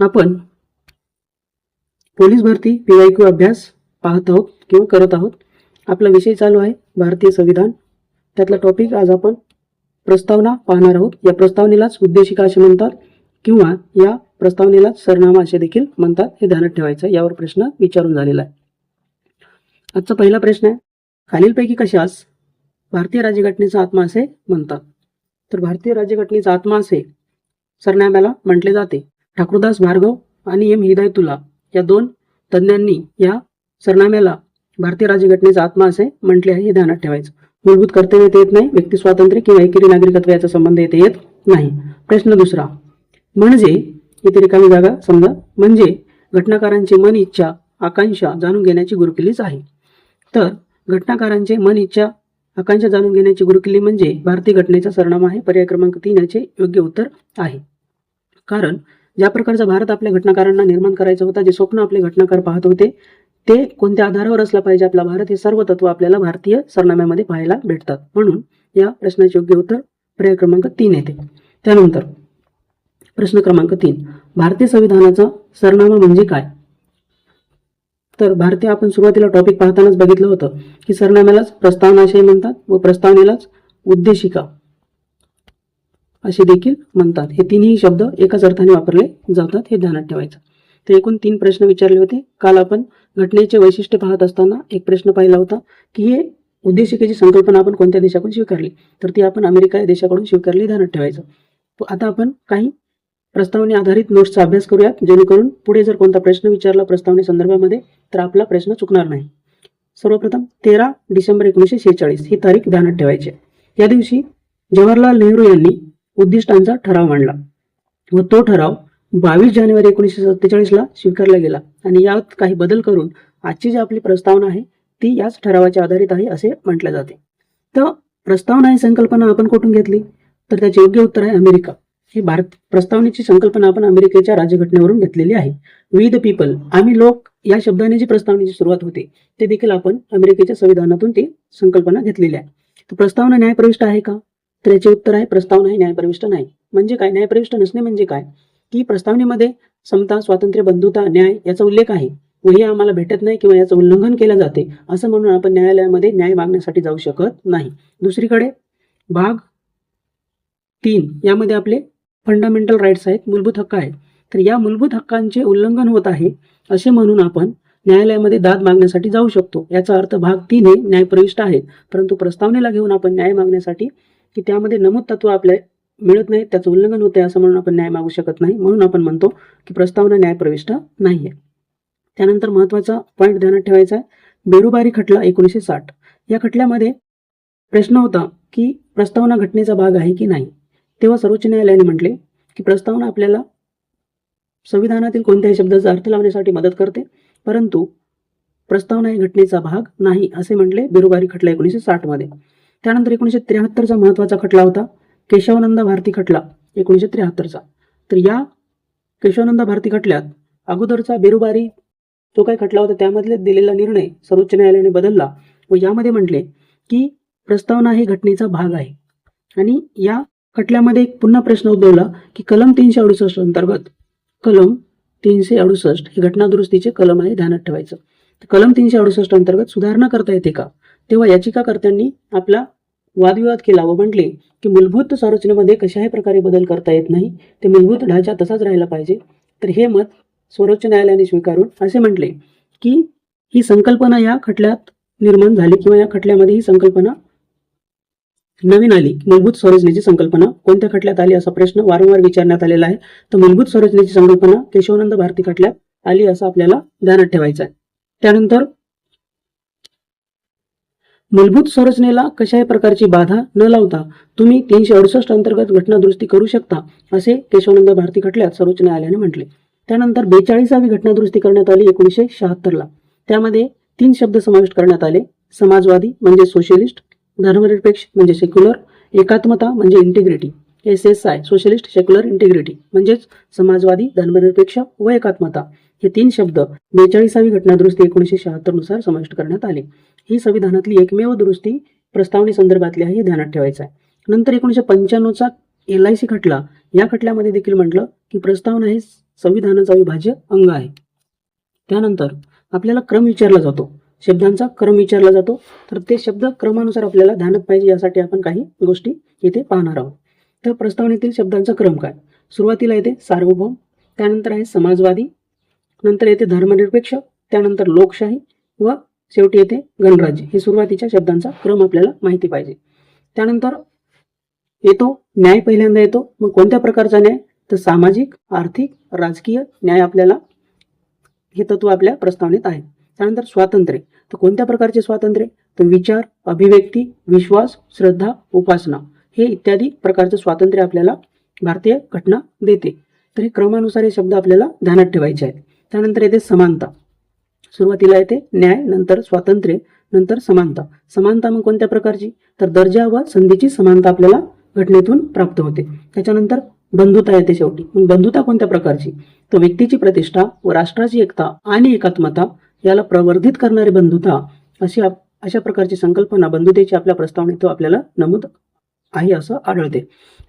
आपण पोलीस भरती पीवायक्यू अभ्यास पाहत आहोत किंवा करत आहोत. आपला विषय चालू आहे भारतीय संविधान. त्यातला टॉपिक आज आपण प्रस्तावना पाहणार आहोत. या प्रस्तावनेलाच उद्देशिका असे म्हणतात किंवा या प्रस्तावनेलाच सरनामा असे देखील म्हणतात. हे ध्यानात ठेवायचं यावर प्रश्न विचारून झालेला आहे. आजचा पहिला प्रश्न आहे खालीलपैकी कशास भारतीय राज्यघटनेचा आत्मा असे म्हणतात? तर भारतीय राज्यघटनेचा आत्मा असे सरनाम्याला म्हटले जाते. ठाकूरदास भार्गव आणि एम हिदायतुल्ला या दोन तज्ज्ञांनी या सरनाम्याला भारतीय राज्यघटनेचा आत्मा असे म्हटले आहे हे ध्यानात ठेवायचं. मूलभूत कर्तव्य येत येत नाही व्यक्ती स्वातंत्र्य किंवा एकेरी नागरिकत्व याचा संबंध येथे येत नाही. प्रश्न दुसरा म्हणजे इथे रिकामी जागा समजा म्हणजे घटनाकारांची मन इच्छा आकांक्षा जाणून घेण्याची गुरुकिल्लीच आहे. तर घटनाकारांचे मन इच्छा आकांक्षा जाणून घेण्याची गुरुकिल्ली म्हणजे भारतीय घटनेचा सरनामा आहे. पर्याय क्रमांक तीन याचे योग्य उत्तर आहे. कारण ज्या प्रकारचा भारत आपल्या घटनाकारांना निर्माण करायचा होता जे स्वप्न आपले घटनाकार पाहत होते ते कोणत्या आधारावर असला पाहिजे आपला भारत हे सर्व तत्व आपल्याला भारतीय सरनाम्यामध्ये पाहायला भेटतात. म्हणून या प्रश्नाचे योग्य उत्तर पर्याय क्रमांक तीन येते. त्यानंतर प्रश्न क्रमांक तीन. भारतीय संविधानाचा सरनामा म्हणजे काय? तर भारतीय आपण सुरुवातीला टॉपिक पाहतानाच बघितलं होतं की सरनाम्यालाच प्रस्तावनाशय म्हणतात व प्रस्तावनेलाच उद्देशिका असे देखील म्हणतात. हे तिन्ही शब्द एकाच अर्थाने वापरले जातात हे ध्यानात ठेवायचं. तर एकूण तीन प्रश्न विचारले होते. काल आपण घटनेचे वैशिष्ट्य पाहत असताना एक प्रश्न पाहिला होता की हे उद्देशिकेची संकल्पना आपण कोणत्या देशाकडून स्वीकारली? तर ती आपण अमेरिका या देशाकडून स्वीकारली ध्यानात ठेवायचं. आता आपण काही प्रस्तावने आधारित नोट्सचा अभ्यास करूयात. जेणेकरून पुढे जर कोणता प्रश्न विचारला प्रस्तावने संदर्भामध्ये तर आपला प्रश्न चुकणार नाही. सर्वप्रथम तेरा डिसेंबर एकोणीसशे शेहेचाळीस ही तारीख ध्यानात ठेवायची या दिवशी जवाहरलाल नेहरू यांनी उद्दिष्टांचा ठराव मांडला व तो ठराव बावीस जानेवारी एकोणीसशे सत्तेचाळीसला स्वीकारला गेला. आणि यात काही बदल करून आजची जी आपली प्रस्तावना आहे ती याच ठरावाच्या आधारित आहे असे म्हटले जाते. तर प्रस्तावना ही संकल्पना आपण कुठून घेतली? तर त्याचे योग्य उत्तर आहे अमेरिका. ही भारत प्रस्तावनेची संकल्पना आपण अमेरिकेच्या राज्यघटनेवरून घेतलेली आहे. वी द पीपल आम्ही लोक या शब्दाने जी प्रस्तावनेची सुरुवात होते ते देखील आपण अमेरिकेच्या संविधानातून ती संकल्पना घेतलेली आहे. तर प्रस्तावना न्यायप्रविष्ट आहे का? तर याचे उत्तर आहे प्रस्तावना ही न्यायप्रविष्ट नाही. म्हणजे काय? न्यायप्रविष्ट नसणे म्हणजे काय? की प्रस्तावनेमध्ये समता स्वातंत्र्य बंधुता न्याय याचा उल्लेख आहे. व हे आम्हाला भेटत नाही किंवा याचं उल्लंघन केलं जाते असं म्हणून आपण न्यायालयामध्ये न्याय मागण्यासाठी जाऊ शकत नाही. दुसरीकडे भाग तीन यामध्ये आपले फंडामेंटल राईट्स आहेत मूलभूत हक्क आहेत. तर या मूलभूत हक्कांचे उल्लंघन होत आहे असे म्हणून आपण न्यायालयामध्ये दाद मागण्यासाठी जाऊ शकतो. याचा अर्थ भाग तीन हे न्यायप्रविष्ट आहेत. परंतु प्रस्तावनेला घेऊन आपण न्याय मागण्यासाठी की त्यामध्ये नमूद तत्व आपल्या मिळत नाही त्याचं उल्लंघन होते असं म्हणून आपण न्याय मागू शकत नाही. म्हणून आपण म्हणतो की प्रस्तावना न्यायप्रविष्ट नाही आहे त्यानंतर महत्त्वाचा पॉईंट ध्यानात ठेवायचा आहे. बेरुबारी खटला एकोणीसशे साठ. या खटल्यामध्ये प्रश्न होता की प्रस्तावना घटनेचा भाग आहे की नाही? तेव्हा सर्वोच्च न्यायालयाने म्हटले की प्रस्तावना आपल्याला संविधानातील कोणत्याही शब्दाचा अर्थ लावण्यासाठी मदत करते परंतु प्रस्तावना ही घटनेचा भाग नाही असे म्हटले बेरुबारी खटला एकोणीसशे साठमध्ये. त्यानंतर एकोणीसशे त्र्याहत्तरचा महत्त्वाचा खटला होता केशवानंद भारती खटला एकोणीसशे त्र्याहत्तरचा. तर या केशवानंद भारती खटल्यात अगोदरचा बेरुबारी जो काही खटला होता त्यामधले दिलेला निर्णय सर्वोच्च न्यायालयाने बदलला व यामध्ये म्हटले की प्रस्तावना ही घटनेचा भाग आहे. आणि या खटल्यामध्ये एक पुन्हा प्रश्न उद्भवला की कलम तीनशे अडुसष्ट अंतर्गत कलम तीनशे अडुसष्ट हे घटना दुरुस्तीचे कलम आहे ध्यानात ठेवायचं. कलम तीनशे अडुसष्ट अंतर्गत सुधारणा करता येते का? तेव्हा याचिकाकर्त्यांनी आपला वादविवाद केला व म्हटले की मूलभूत संरचनेमध्ये कशाही प्रकारे बदल करता येत नाही. ते मूलभूत ढाचा तसाच राहिला पाहिजे. तर हे मत सर्वोच्च न्यायालयाने स्वीकारून असे म्हटले की ही संकल्पना या खटल्यात निर्माण झाली किंवा या खटल्यामध्ये ही संकल्पना नवीन आली. मूलभूत संरचनेची संकल्पना कोणत्या खटल्यात आली असा प्रश्न वारंवार विचारण्यात आलेला आहे. तर मूलभूत संरचनेची संकल्पना केशवानंद भारती खटल्यात आली असं आपल्याला ध्यानात ठेवायचं आहे. त्यानंतर मूलभूत संरचनेला कशाही प्रकारची बाधा न लावता तुम्ही तीनशे अडुसष्ट अंतर्गत घटना दुरुस्ती करू शकता असे केशवानंद भारती खटल्यात सर्वोच्च न्यायालयाने म्हटले. त्यानंतर बेचाळीसावी घटनादुरुस्ती करण्यात आली एकोणीसशे शहात्तरला. त्यामध्ये तीन शब्द समाविष्ट करण्यात आले. समाजवादी म्हणजे सोशलिस्ट धर्मनिरपेक्ष म्हणजे सेक्युलर एकात्मता म्हणजे integrity S S I socialist secular integrity म्हणजेच समाजवादी धर्मनिरपेक्ष व एकात्मता. हे तीन शब्द बेचाळीसावी घटना दुरुस्ती एकोणीसशे शहात्तरनुसार समाविष्ट करण्यात आले. ही संविधानातली एकमेव दुरुस्ती प्रस्तावने संदर्भातली आहे हे ध्यानात ठेवायचं आहे. नंतर एकोणीसशे पंच्याण्णवचा एल आय सी खटला या खटल्यामध्ये देखील म्हटलं की प्रस्तावना हे संविधानाचा अविभाज्य अंग आहे. त्यानंतर आपल्याला क्रम विचारला जातो. शब्दांचा क्रम विचारला जातो. तर ते शब्द क्रमानुसार आपल्याला ध्यानात पाहिजे यासाठी आपण काही गोष्टी इथे पाहणार आहोत. तर प्रस्तावनेतील शब्दांचा क्रम काय? सुरुवातीला येते सार्वभौम त्यानंतर आहे समाजवादी नंतर येते धर्मनिरपेक्ष त्यानंतर लोकशाही व शेवटी येते गणराज्य. हे सुरुवातीच्या शब्दांचा क्रम आपल्याला माहिती पाहिजे. त्यानंतर येतो न्याय पहिल्यांदा येतो. मग कोणत्या प्रकारचा न्याय? तर सामाजिक आर्थिक राजकीय न्याय आपल्याला हे तत्व आपल्या प्रस्तावनेत आहे. त्यानंतर स्वातंत्र्य. तर कोणत्या प्रकारचे स्वातंत्र्य? तर विचार अभिव्यक्ती विश्वास श्रद्धा उपासना हे इत्यादी प्रकारचं स्वातंत्र्य आपल्याला भारतीय घटना देते. तर हे क्रमानुसार हे शब्द आपल्याला ध्यानात ठेवायचे आहेत. त्यानंतर येते समानता. सुरुवातीला येते न्याय नंतर स्वातंत्र्य नंतर समानता. समानता मग कोणत्या प्रकारची? तर दर्जा व संधीची समानता आपल्याला घटनेतून प्राप्त होते. त्याच्यानंतर बंधुता येते शेवटी. मग बंधुता कोणत्या प्रकारची? तर व्यक्तीची प्रतिष्ठा व राष्ट्राची एकता आणि एकात्मता याला प्रवर्धित करणारी बंधुता अशी अशा प्रकारची संकल्पना बंधुतेची आपल्या प्रस्तावनेत आपल्याला नमूद आहे असं आढळते.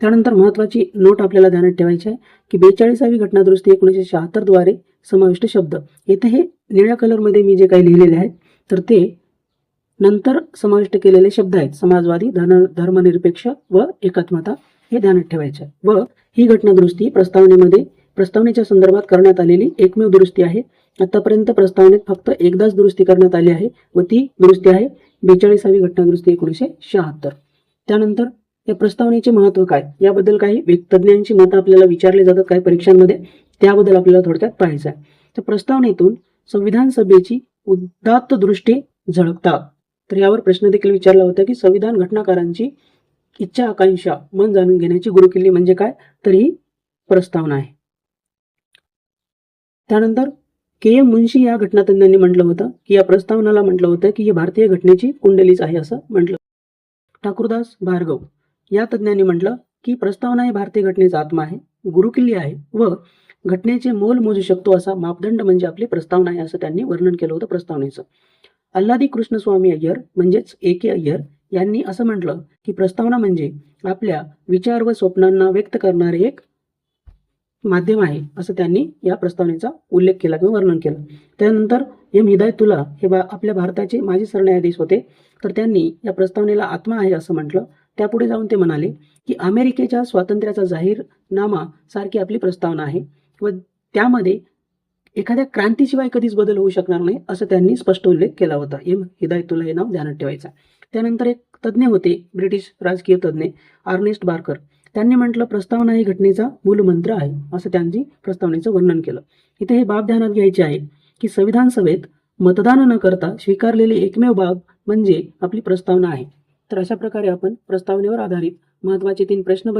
त्यानंतर महत्वाची नोट आपल्याला ध्यानात ठेवायची आहे की बेचाळीसावी घटनादुरुस्ती एकोणीसशे शहात्तरद्वारे समाविष्ट शब्द. येथे हे निळ्या कलरमध्ये मी जे काही लिहिलेले आहेत तर ते नंतर समाविष्ट केलेले शब्द आहेत. समाजवादी धन धर्मनिरपेक्ष व एकात्मता हे ध्यानात ठेवायचे व ही घटनादुरुस्ती प्रस्तावनेमध्ये प्रस्तावनेच्या संदर्भात करण्यात आलेली एकमेव दुरुस्ती आहे. आतापर्यंत प्रस्तावनेत फक्त एकदाच दुरुस्ती करण्यात आली आहे व ती दुरुस्ती आहे बेचाळीसावी घटनादुरुस्ती एकोणीसशे शहात्तर. त्यानंतर या प्रस्तावनेचे महत्त्व काय? याबद्दल काही तज्ज्ञांची मतं आपल्याला विचारले जातात काही परीक्षांमध्ये. त्याबद्दल आपल्याला थोडक्यात पाहायचं आहे तर प्रस्तावनेतून संविधान सभेची उदात्त दृष्टी झळकतात. तर यावर प्रश्न देखील विचारला होता की संविधान घटनाकारांची इच्छा आकांक्षा मन जाणून घेण्याची गुरुकिल्ली म्हणजे काय? तर ही प्रस्तावना आहे. त्यानंतर के. एम. मुन्शी या घटनातज्ञांनी म्हटलं होतं की या प्रस्तावनाला म्हटलं होतं की ही भारतीय घटनेची कुंडलीच आहे असं म्हटलं ठाकूरदास भार्गव या तज्ज्ञांनी म्हटलं की प्रस्तावना ही भारतीय घटनेचा आत्मा आहे गुरुकिल्ली आहे व घटनेचे मोल मोजू शकतो असा मापदंड म्हणजे आपली प्रस्तावना आहे असं त्यांनी वर्णन केलं होतं प्रस्तावनेचं. अल्लादी कृष्णस्वामी अय्यर म्हणजेच ए के अय्यर यांनी असं म्हटलं की प्रस्तावना म्हणजे आपल्या विचार व स्वप्नांना व्यक्त करणारे एक माध्यम आहे असं त्यांनी या प्रस्तावनेचा उल्लेख केला किंवा वर्णन केलं. त्यानंतर एम हिदायतुल्ला हे बा आपल्या भारताचे माजी सरन्यायाधीश होते. तर त्यांनी या प्रस्तावनेला आत्मा आहे असं म्हटलं. त्यापुढे जाऊन ते म्हणाले की अमेरिकेच्या स्वातंत्र्याचा जाहीरनामा सारखी आपली प्रस्तावना आहे व त्यामध्ये एखाद्या क्रांतीशिवाय कधीच बदल होऊ शकणार नाही असं त्यांनी स्पष्ट उल्लेख केला होता. एम हिदायतुल्ला हे नाव ध्यानात ठेवायचं त्यानंतर एक तज्ज्ञ होते ब्रिटिश राजकीय तज्ज्ञ आर्नेस्ट बार्कर. त्यांनी म्हटलं प्रस्तावना ही घटनेचा मूलमंत्र आहे असं त्यांनी प्रस्तावनेचं वर्णन केलं. इथे हे बाब ध्यानात घ्यायचे आहे की संविधान सभेत मतदान न करता स्वीकारलेली एकमेव बाब म्हणजे आपली प्रस्तावना आहे. तर अशा प्रकारे आपण प्रस्तावनेवर आधारित महत्त्वाचे तीन प्रश्न बघितले.